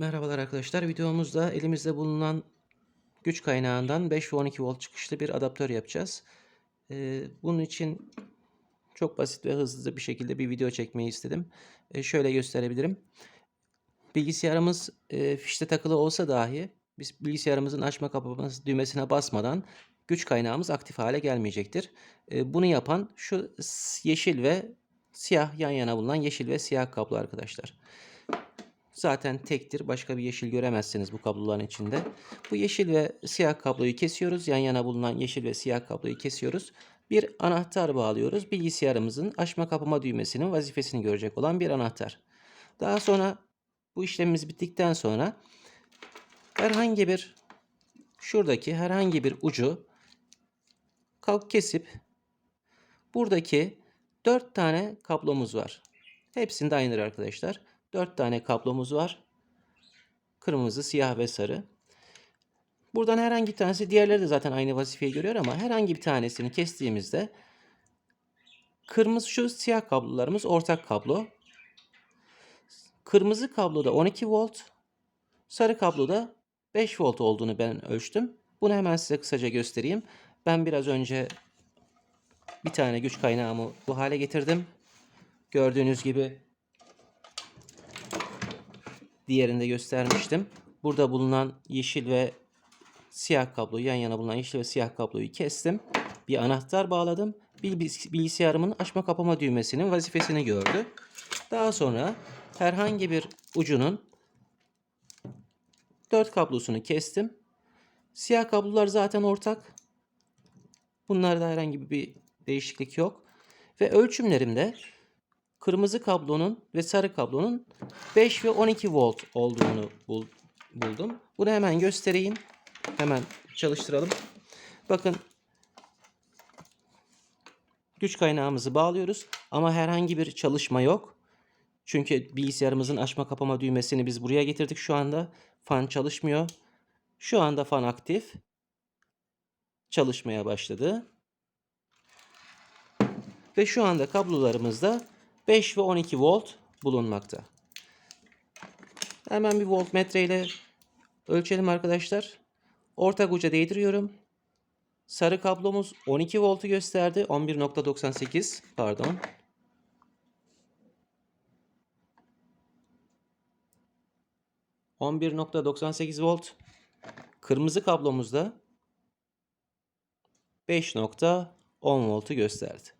Merhabalar arkadaşlar. Videomuzda elimizde bulunan güç kaynağından 5 ve 12 volt çıkışlı bir adaptör yapacağız. Ee, bunun için çok basit ve hızlı bir şekilde bir video çekmeyi istedim. Ee, şöyle gösterebilirim. Bilgisayarımız e, fişte takılı olsa dahi biz bilgisayarımızın açma kapama düğmesine basmadan güç kaynağımız aktif hale gelmeyecektir. Ee, bunu yapan şu yeşil ve siyah yan yana bulunan yeşil ve siyah kablo arkadaşlar. Zaten tektir. Başka bir yeşil göremezsiniz bu kabloların içinde. Bu yeşil ve siyah kabloyu kesiyoruz. Yan yana bulunan yeşil ve siyah kabloyu kesiyoruz. Bir anahtar bağlıyoruz. Bilgisayarımızın açma kapama düğmesinin vazifesini görecek olan bir anahtar. Daha sonra bu işlemimiz bittikten sonra herhangi bir şuradaki herhangi bir ucu kalk kesip buradaki 4 tane kablomuz var. Hepsinde aynıdır arkadaşlar. 4 tane kablomuz var. Kırmızı, siyah ve sarı. Buradan herhangi bir tanesi, diğerleri de zaten aynı vazifeyi görüyor ama herhangi bir tanesini kestiğimizde kırmızı şu siyah kablolarımız ortak kablo. Kırmızı kabloda 12 volt, sarı kabloda 5 volt olduğunu ben ölçtüm. Bunu hemen size kısaca göstereyim. Ben biraz önce bir tane güç kaynağımı bu hale getirdim. Gördüğünüz gibi diğerinde göstermiştim. Burada bulunan yeşil ve siyah kabloyu yan yana bulunan yeşil ve siyah kabloyu kestim. Bir anahtar bağladım. Bilgis- Bilgisayarımın açma kapama düğmesinin vazifesini gördü. Daha sonra herhangi bir ucunun dört kablosunu kestim. Siyah kablolar zaten ortak. Bunlarda herhangi bir değişiklik yok. Ve ölçümlerimde kırmızı kablonun ve sarı kablonun 5 ve 12 volt olduğunu bul- buldum. Bunu hemen göstereyim. Hemen çalıştıralım. Bakın güç kaynağımızı bağlıyoruz ama herhangi bir çalışma yok. Çünkü bilgisayarımızın açma kapama düğmesini biz buraya getirdik şu anda. Fan çalışmıyor. Şu anda fan aktif. Çalışmaya başladı. Ve şu anda kablolarımızda 5 ve 12 volt bulunmakta. Hemen bir voltmetre ile ölçelim arkadaşlar. Ortak uca değdiriyorum. Sarı kablomuz 12 voltu gösterdi. 11.98 pardon. ...11.98 volt. Kırmızı kablomuzda 5.10 voltu gösterdi.